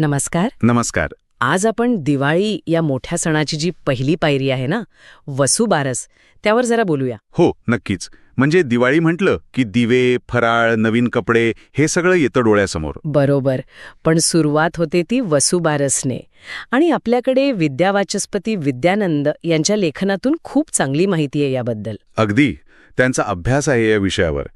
नमस्कार. नमस्कार. आज आपण दिवाळी या मोठ्या सणाची जी पहिली पायरी आहे ना वसुबारस त्यावर जरा बोलूया. हो नक्कीच. म्हणजे दिवाळी म्हटलं की दिवे फराळ नवीन कपडे हे सगळं येतं डोळ्यासमोर. बरोबर. पण सुरुवात होते ती वसुबारसने आणि आपल्याकडे विद्यावाचस्पती विद्यानंद यांच्या लेखनातून खूप चांगली माहिती आहे याबद्दल. अगदी. त्यांचा अभ्यास आहे या विषयावर.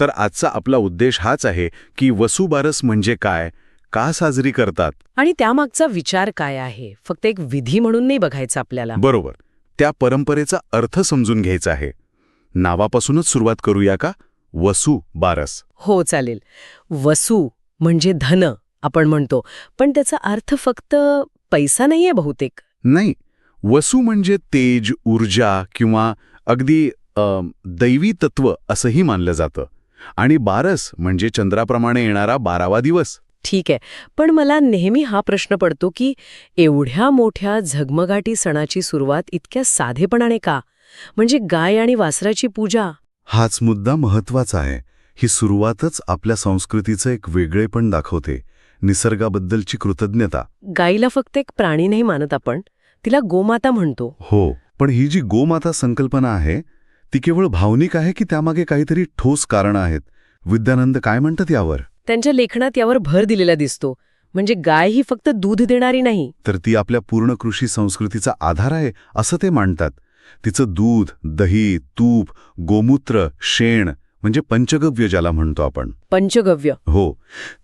तर आजचा आपला उद्देश हाच आहे की वसुबारस म्हणजे काय का साजरी करतात? आणि त्यामागचा विचार काय आहे? फक्त एक विधी म्हणून नाही बघायचं आपल्याला. बरोबर. त्या परंपरेचा अर्थ समजून घ्यायचा आहे. नावापासूनच सुरुवात करूया का? वसु बारस. हो चालेल. वसू म्हणजे धन आपण म्हणतो. पण त्याचा अर्थ फक्त पैसा नाहीये बहुतेक. नाही. वसु म्हणजे तेज ऊर्जा किंवा अगदी अ, दैवी तत्व असंही मानलं जातं. आणि बारस म्हणजे चंद्राप्रमाणे येणारा बारावा दिवस. ठीक आहे. पण मला नेहमी हा प्रश्न पडतो की एवढ्या मोठ्या झगमगाटी सणाची सुरुवात इतक्या साधेपणाने का? म्हणजे गाय आणि वासराची पूजा? हाच मुद्दा महत्त्वाचा आहे. ही सुरुवातच आपल्या संस्कृतीचं एक वेगळेपण दाखवते. निसर्गाबद्दलची कृतज्ञता. गाईला फक्त एक प्राणी नाही मानत आपण. तिला गोमाता म्हणतो. हो पण ही जी गोमाता संकल्पना आहे ती केवळ भावनिक आहे की त्यामागे काहीतरी ठोस कारणं आहेत? विद्यानंद काय म्हणतात यावर? त्यांच्या लेखनात यावर भर दिलेला दिसतो. म्हणजे गाय ही फक्त दूध देणारी नाही. तर ती आपल्या पूर्ण कृषी संस्कृतीचा आधार आहे असं ते मांडतात तिचं दूध दही तूप गोमूत्र शेण म्हणजे पंचगव्य ज्याला म्हणतो आपण. पंचगव्य. हो.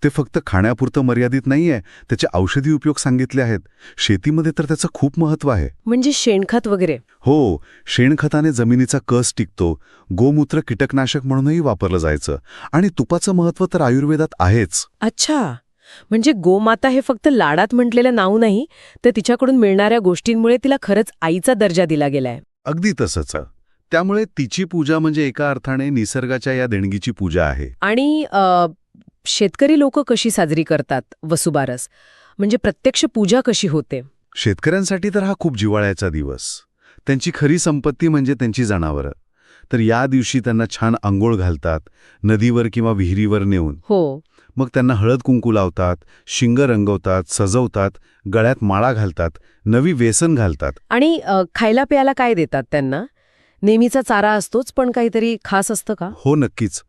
ते फक्त खाण्यापुरतं मर्यादित नाहीये. त्याचे औषधी उपयोग सांगितले आहेत. शेतीमध्ये तर त्याचं खूप महत्त्व आहे. म्हणजे शेणखत वगैरे. हो. शेणखताने जमिनीचा कस टिकतो. गोमूत्र कीटकनाशक म्हणूनही वापरलं जायचं. आणि तुपाचं महत्त्व तर आयुर्वेदात आहेच. अच्छा. म्हणजे गोमाता हे फक्त लाडात म्हटलेलं नाव नाही तर तिच्याकडून मिळणाऱ्या गोष्टींमुळे तिला खरंच आईचा दर्जा दिला गेलाय. अगदी तसंच. त्यामुळे तिची पूजा म्हणजे एका अर्थाने निसर्गाच्या या देणगीची पूजा आहे. आणि शेतकरी लोक कशी साजरी करतात वसुबारस? म्हणजे प्रत्यक्ष पूजा कशी होते? शेतकऱ्यांसाठी तर हा खूप जिवाळ्याचा दिवस. त्यांची खरी संपत्ती म्हणजे त्यांची जनावरं. तर या दिवशी त्यांना छान आंघोळ घालतात नदीवर किंवा विहिरीवर नेऊन. हो. मग त्यांना हळद कुंकू लावतात शिंग रंगवतात सजवतात गळ्यात माळा घालतात नवी वेसन घालतात. आणि खायला प्यायला काय देतात त्यांना? नेहमीचा चारा असतोच पण काहीतरी खास असतं का? हो नक्कीच.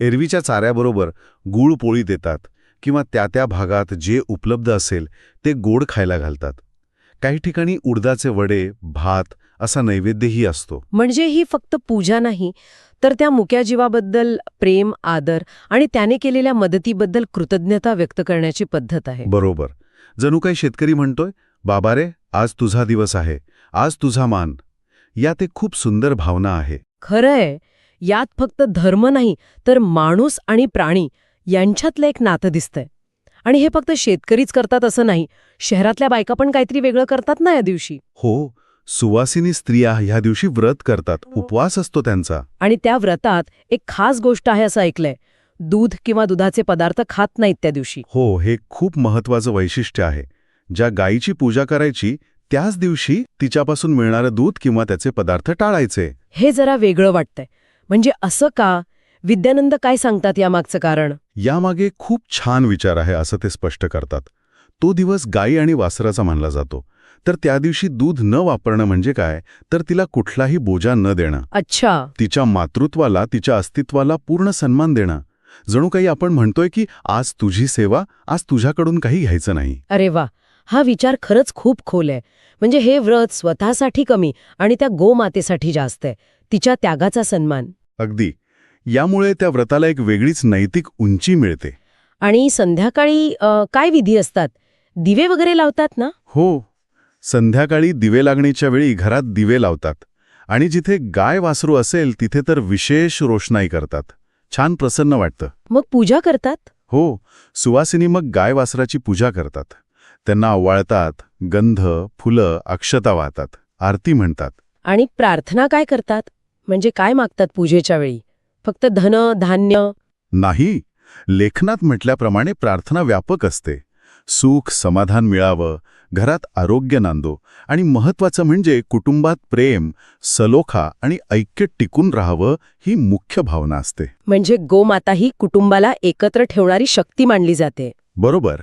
एरवीच्या चाऱ्याबरोबर गूळ पोळी देतात किंवा त्या त्या भागात जे उपलब्ध असेल ते गोड खायला घालतात. काही ठिकाणी उडदाचे वडे भात असा नैवेद्यही असतो. म्हणजे ही फक्त पूजा नाही तर त्या मुक्या जीवाबद्दल प्रेम आदर आणि त्याने केलेल्या मदतीबद्दल कृतज्ञता व्यक्त करण्याची पद्धत आहे. बरोबर. जणू काही शेतकरी म्हणतोय बाबा रे आज तुझा दिवस आहे. आज तुझा मान. यात एक खूप सुंदर भावना आहे. खरंय. यात फक्त धर्म नाही तर माणूस आणि प्राणी यांच्यातलं एक नातं दिसतंय. आणि हे फक्त शेतकरीच करतात असं नाही शहरातल्या बायका पण काहीतरी वेगळं करतात ना या दिवशी. हो सुवासिनी स्त्रिया ह्या दिवशी व्रत करतात उपवास असतो त्यांचा. आणि त्या व्रतात एक खास गोष्ट आहे असं ऐकलंय दूध किंवा दुधाचे पदार्थ खात नाहीत त्या दिवशी. हो हे खूप महत्वाचं वैशिष्ट्य आहे. ज्या गायीची पूजा करायची त्याच दिवशी तिच्यापासून मिळणारं दूध किंवा त्याचे पदार्थ टाळायचे. हे जरा वेगळं वाटतंय. म्हणजे असं का? विद्यानंद काय सांगतात यामागचं कारण? यामागे खूप छान विचार आहे असं ते स्पष्ट करतात. तो दिवस गायी आणि वासराचा मानला जातो. तर त्या दिवशी दूध न वापरणं म्हणजे काय? तर तिला कुठलाही बोजा न देणं. अच्छा. तिच्या मातृत्वाला तिच्या अस्तित्वाला पूर्ण सन्मान देणं. जणू काही आपण म्हणतोय की आज तुझी सेवा आज तुझ्याकडून काही घ्यायचं नाही. अरे वा. हा विचार खरंच खूप खोल आहे. म्हणजे हे व्रत स्वतःसाठी कमी आणि त्या गोमातेसाठी जास्त आहे. तिच्या त्यागाचा सन्मान. अगदी. यामुळे त्या व्रताला एक वेगळीच नैतिक उंची मिळते. आणि संध्याकाळी अ, काय विधी असतात? दिवे वगैरे लावतात ना? हो. संध्याकाळी दिवे लागणीच्या वेळी घरात दिवे लावतात. आणि जिथे गाय वासरू असेल तिथे तर विशेष रोषणाई करतात. छान प्रसन्न वाटतं. मग पूजा करतात? हो. सुवासिनी मग गाय वासराची पूजा करतात. त्यांना ओवाळतात गंध फुलं अक्षता वाहतात. आरती म्हणतात. आणि प्रार्थना काय करतात? म्हणजे काय मागतात पूजेच्या वेळी? फक्त धन धान्य? नाही. लेखनात म्हटल्याप्रमाणे प्रार्थना व्यापक असते. सुख समाधान मिळावं घरात आरोग्य नांदो आणि महत्वाचं म्हणजे कुटुंबात प्रेम सलोखा आणि ऐक्य टिकून राहावं ही मुख्य भावना असते. म्हणजे गोमाता ही कुटुंबाला एकत्र ठेवणारी शक्ती मानली जाते. बरोबर.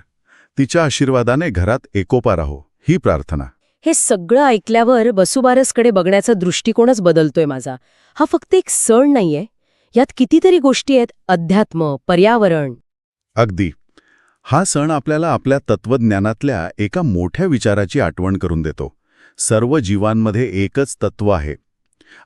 तिच्या आशीर्वादाने घरात एकोपा राहो ही प्रार्थना. हे सगळं ऐकल्यावर वसुबारसकडे बघण्याचा दृष्टिकोनच बदलतोय माझा. हा फक्त एक सण नाहीये. यात कितीतरी गोष्टी आहेत. अध्यात्म पर्यावरण. अगदी. हा सण आपल्याला आपल्या तत्वज्ञानातल्या एका मोठ्या विचाराची आठवण करून देतो. सर्व जीवांमध्ये एकच तत्व आहे.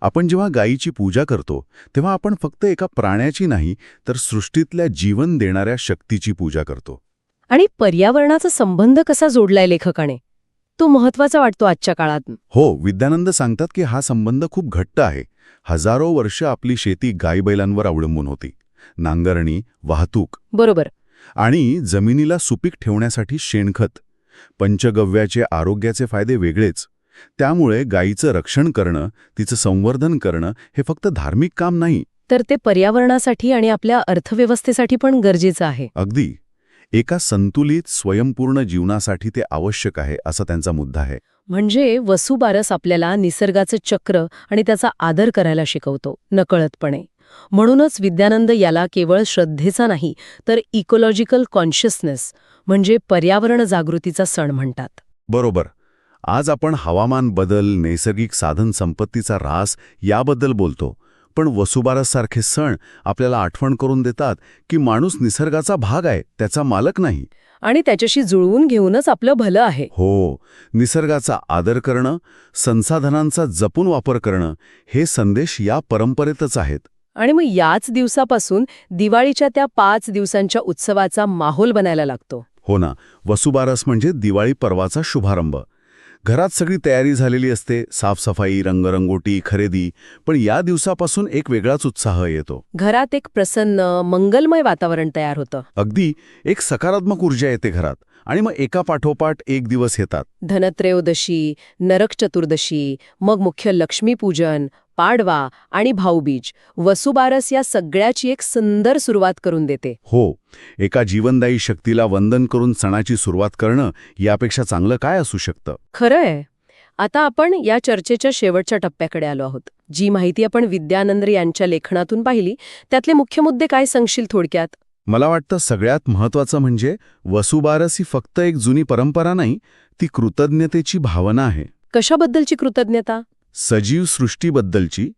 आपण जेव्हा गायीची पूजा करतो तेव्हा आपण फक्त एका प्राण्याची नाही तर सृष्टीतल्या जीवन देणाऱ्या शक्तीची पूजा करतो. आणि पर्यावरणाचा संबंध कसा जोडलाय लेखकाने? तो महत्त्वाचा वाटतो आजच्या काळात हो विद्यानंद सांगतात की हा संबंध खूप घट्ट आहे. हजारो वर्ष आपली शेती गायबैलांवर अवलंबून होती. नांगरणी वाहतूक बरोबर. आणि जमिनीला सुपीक ठेवण्यासाठी शेणखत पंचगव्याचे आरोग्याचे फायदे वेगळेच. त्यामुळे गायीचं रक्षण करणं तिचं संवर्धन करणं हे फक्त धार्मिक काम नाही. तर ते पर्यावरणासाठी आणि आपल्या अर्थव्यवस्थेसाठी पण गरजेचं आहे. अगदी. एका संतुलित स्वयंपूर्ण जीवनासाठी ते आवश्यक आहे असा त्यांचा मुद्दा आहे. म्हणजे वसुबारस आपल्याला निसर्गाचं चक्र आणि त्याचा आदर करायला शिकवतो नकळतपणे. म्हणूनच विद्यानंद याला केवळ श्रद्धेचा नाही तर इकोलॉजिकल कॉन्शियसनेस म्हणजे पर्यावरण जागृतीचा सण म्हणतात. बरोबर. आज आपण हवामान बदल नैसर्गिक साधन संपत्तीचा ऱ्हास याबद्दल बोलतो. पण वसुबारससारखे सण आपल्याला आठवण करून देतात की माणूस निसर्गाचा भाग आहे त्याचा मालक नाही. आणि त्याच्याशी जुळवून घेऊनच आपलं भलं आहे. हो निसर्गाचा आदर करणं संसाधनांचा जपून वापर करणं हे संदेश या परंपरेतच आहेत. आणि मग याच दिवसापासून दिवाळीच्या त्या पाच दिवसांच्या उत्सवाचा माहोल बनायला लागतो. हो ना वसुबारस म्हणजे दिवाळी पर्वाचा शुभारंभ. घरात सगळी तयारी झालेली असते साफसफाई रंगरंगोटी खरेदी पण या दिवसापासून एक वेगळाच उत्साह येतो. घरात एक प्रसन्न मंगलमय वातावरण तयार होतं. अगदी एक सकारात्मक ऊर्जा येते घरात आणि मग एका पाठोपाठ एक दिवस येतात. धनत्रयोदशी नरक चतुर्दशी मग मुख्य लक्ष्मीपूजन पाडवा आणि भाऊबीज. वसुबारस या सगळ्याची एक सुंदर सुरुवात करून देते. हो एका जीवनदायी शक्तीला वंदन करून सणाची सुरुवात करणं यापेक्षा चांगलं काय असू शकतं? खरंय. आता आपण या चर्चेच्या शेवटच्या टप्प्याकडे आलो आहोत. जी माहिती आपण विद्यानंद यांच्या लेखनातून पाहिली त्यातले मुख्य मुद्दे काय सांगशील थोडक्यात? मला वाटतं सगळ्यात महत्वाचं म्हणजे वसुबारस ही फक्त एक जुनी परंपरा नाही ती कृतज्ञतेची भावना आहे. कशाबद्दलची कृतज्ञता? सजीव सृष्टीबद्दलची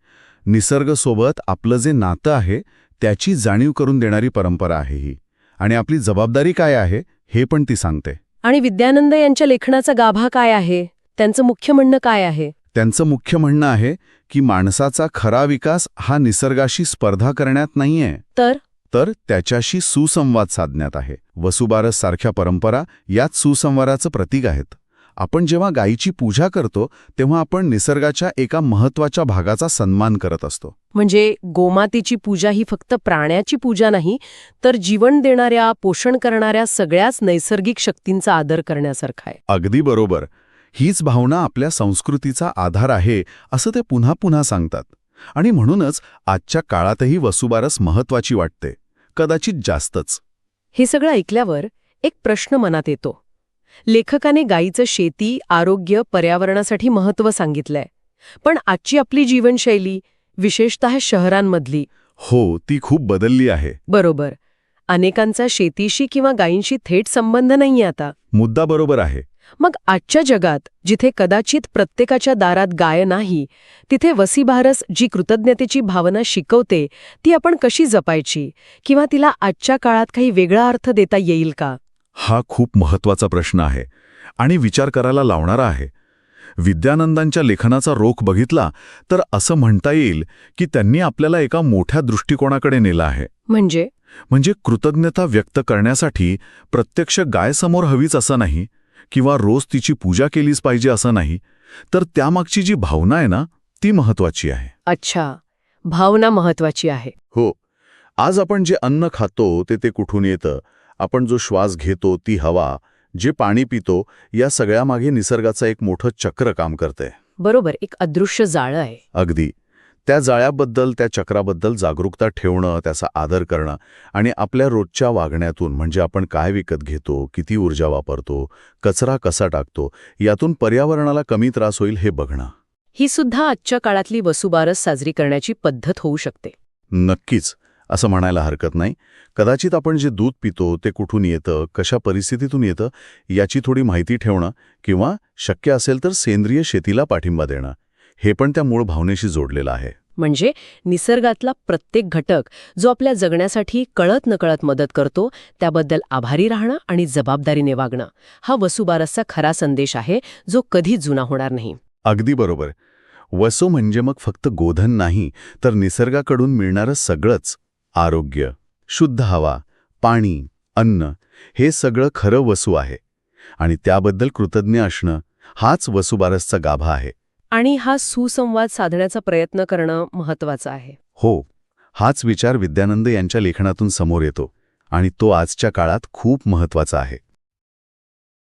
निसर्गसोबत आपलं जे नातं आहे त्याची जाणीव करून देणारी परंपरा आहे ही. आणि आपली जबाबदारी काय आहे हे पण ती सांगते. आणि विद्यानंद यांच्या लेखनाचा गाभा काय आहे? त्यांचं मुख्य म्हणणं काय आहे? त्यांचं मुख्य म्हणणं आहे की माणसाचा खरा विकास हा निसर्गाशी स्पर्धा करण्यात नाहीये. तर? तर त्याच्याशी सुसंवाद साधण्यात आहे. वसुबारस सारख्या परंपरा यात सुसंवादाचं प्रतीक आहेत. आपण जेव्हा गायीची पूजा करतो तेव्हा आपण निसर्गाच्या एका महत्त्वाच्या भागाचा सन्मान करत असतो. म्हणजे गोमातेची पूजा ही फक्त प्राण्याची पूजा नाही तर जीवन देणाऱ्या पोषण करणाऱ्या सगळ्याच नैसर्गिक शक्तींचा आदर करण्यासारखा आहे. अगदी बरोबर. हीच भावना आपल्या संस्कृतीचा आधार आहे असं ते पुन्हा पुन्हा सांगतात. आणि म्हणूनच आजच्या काळातही वसुबारस महत्वाची वाटते. कदाचित जास्तच. हे सगळं ऐकल्यावर एक प्रश्न मनात येतो. लेखकाने गायीचं शेती आरोग्य पर्यावरणासाठी महत्त्व सांगितलंय. पण आजची आपली जीवनशैली विशेषतः शहरांमधली. हो ती खूप बदलली आहे. बरोबर. अनेकांचा शेतीशी किंवा गायींशी थेट संबंध नाहीये आता. मुद्दा बरोबर आहे. मग आजच्या जगात जिथे कदाचित प्रत्येकाच्या दारात गाय नाही तिथे वसीभारस जी कृतज्ञतेची भावना शिकवते ती आपण कशी जपायची? किंवा तिला आजच्या काळात काही वेगळा अर्थ देता येईल का? हा खूप महत्त्वाचा प्रश्न आहे आणि विचार करायला लावणारा आहे. विद्यानंदांच्या लेखनाचा रोख बघितला तर असं म्हणता येईल की त्यांनी आपल्याला एका मोठ्या दृष्टिकोनाकडे नेलं आहे. म्हणजे? म्हणजे कृतज्ञता व्यक्त करण्यासाठी प्रत्यक्ष गायसमोर हवीच असं नाही किंवा रोज तिची पूजा केलीच पाहिजे असं नाही तर त्यामागची जी भावना आहे ना ती महत्वाची आहे. अच्छा भावना महत्वाची आहे. हो आज आपण जे अन्न खातो ते ते कुठून येतं? आपण जो श्वास घेतो ती हवा जे पाणी पितो या सगळ्यामागे निसर्गाचं एक मोठं चक्र काम करते. बरोबर एक अदृश्य जाळं आहे. अगदी. त्या जाळ्याबद्दल त्या चक्राबद्दल जागरूकता ठेवणं त्याचा आदर करणं आणि आपल्या रोजच्या वागण्यातून म्हणजे आपण काय विकत घेतो किती ऊर्जा वापरतो कचरा कसा टाकतो यातून पर्यावरणाला कमी त्रास होईल हे बघणं. ही सुद्धा आजच्या काळातली वसुबारस साजरी करण्याची पद्धत होऊ शकते. नक्कीच. असं म्हणायला हरकत नाही. कदाचित आपण जे दूध पितो ते कुठून येतं कशा परिस्थितीतून येतं याची थोडी माहिती ठेवणं किंवा शक्य असेल तर सेंद्रिय शेतीला पाठिंबा देणं. हे पण त्या मूळ भावनेशी जोडलेलं आहे. म्हणजे निसर्गातला प्रत्येक घटक जो आपल्या जगण्यासाठी कळत नकळत मदत करतो त्याबद्दल आभारी राहणं आणि जबाबदारीने वागणं हा वसुबारसचा खरा संदेश आहे जो कधी जुना होणार नाही. अगदी बरोबर. वसो म्हणजे मग फक्त गोधन नाही तर निसर्गाकडून मिळणारं सगळंच. आरोग्य शुद्ध हवा पाणी अन्न हे सगळं खरं वसू आहे. आणि त्याबद्दल कृतज्ञ असणं हाच वसुबारसचा गाभा आहे. आणि हा सुसंवाद साधण्याचा प्रयत्न करणं महत्वाचं आहे. हो हाच विचार विद्यानंद यांच्या लेखनातून समोर येतो आणि तो आजच्या काळात खूप महत्त्वाचा आहे.